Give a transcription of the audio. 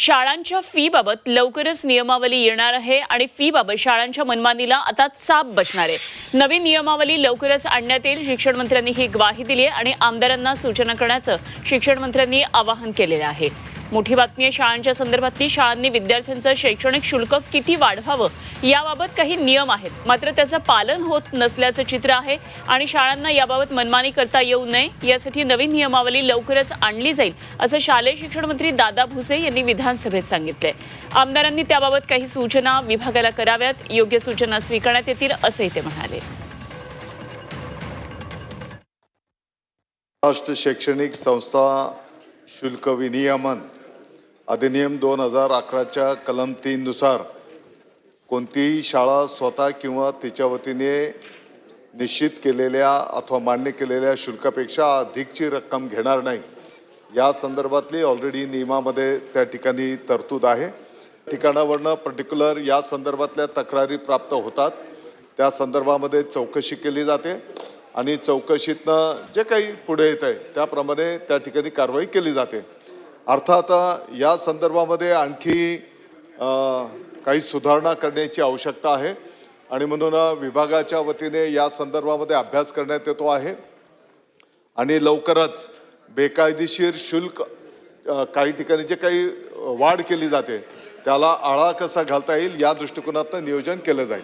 शाळांच्या फीबाबत लवकरच नियमावली येणार आहे आणि फीबाबत शाळांच्या मनमानीला आता चाप बसणार आहे. नवीन नियमावली लवकरच आणण्यात येईल. शिक्षण मंत्र्यांनी ही ग्वाही दिली आहे आणि आमदारांना सूचना करण्याचं शिक्षण मंत्र्यांनी आवाहन केलेलं आहे. मोठी बातमी आहे शाळांच्या संदर्भातली शाळांनी विद्यार्थ्यांचं शैक्षणिक शुल्क किती वाढवावं याबाबत काही नियम आहेत. मात्र त्याचं पालन होत नसल्याचं चित्र आहे आणि शाळांना याबाबत मनमानी करता येऊ नये यासाठी नवीन नियमावली लवकरच आणली जाईल असं शालेय शिक्षण मंत्री दादा भुसे यांनी विधानसभेत सांगितलंय. आमदारांनी त्याबाबत काही सूचना विभागाला कराव्यात योग्य सूचना स्वीकारण्यात येतील असंही ते म्हणाले. राष्ट्र शैक्षणिक संस्था शुल्क विनियमन अधिनियम दोन हजार अकराच्या कलम तीननुसार कोणतीही शाळा स्वतः किंवा तिच्या वतीने निश्चित केलेल्या अथवा मान्य केलेल्या शुल्कापेक्षा अधिकची रक्कम घेणार नाही. या संदर्भातली ऑलरेडी नियमामध्ये त्या ठिकाणी तरतूद आहे. ठिकाणावरनं पर्टिक्युलर या संदर्भातल्या तक्रारी प्राप्त होतात. त्या संदर्भामध्ये चौकशी केली जाते आणि चौकशीतनं जे काही पुढे येत आहे त्याप्रमाणे त्या ठिकाणी कारवाई केली जाते. अर्थात या संदर्भामध्ये आणखी काही सुधारणा करण्याची आवश्यकता आहे. आणि म्हणून विभागाच्या वतीने या संदर्भामध्ये अभ्यास करण्यात येतो आहे. आणि लवकरच बेकायदेशीर शुल्क काही ठिकाणी जे काही वाढ केली जाते त्याला आळा कसा घालता येईल या दृष्टिकोनातनं नियोजन केलं जाईल.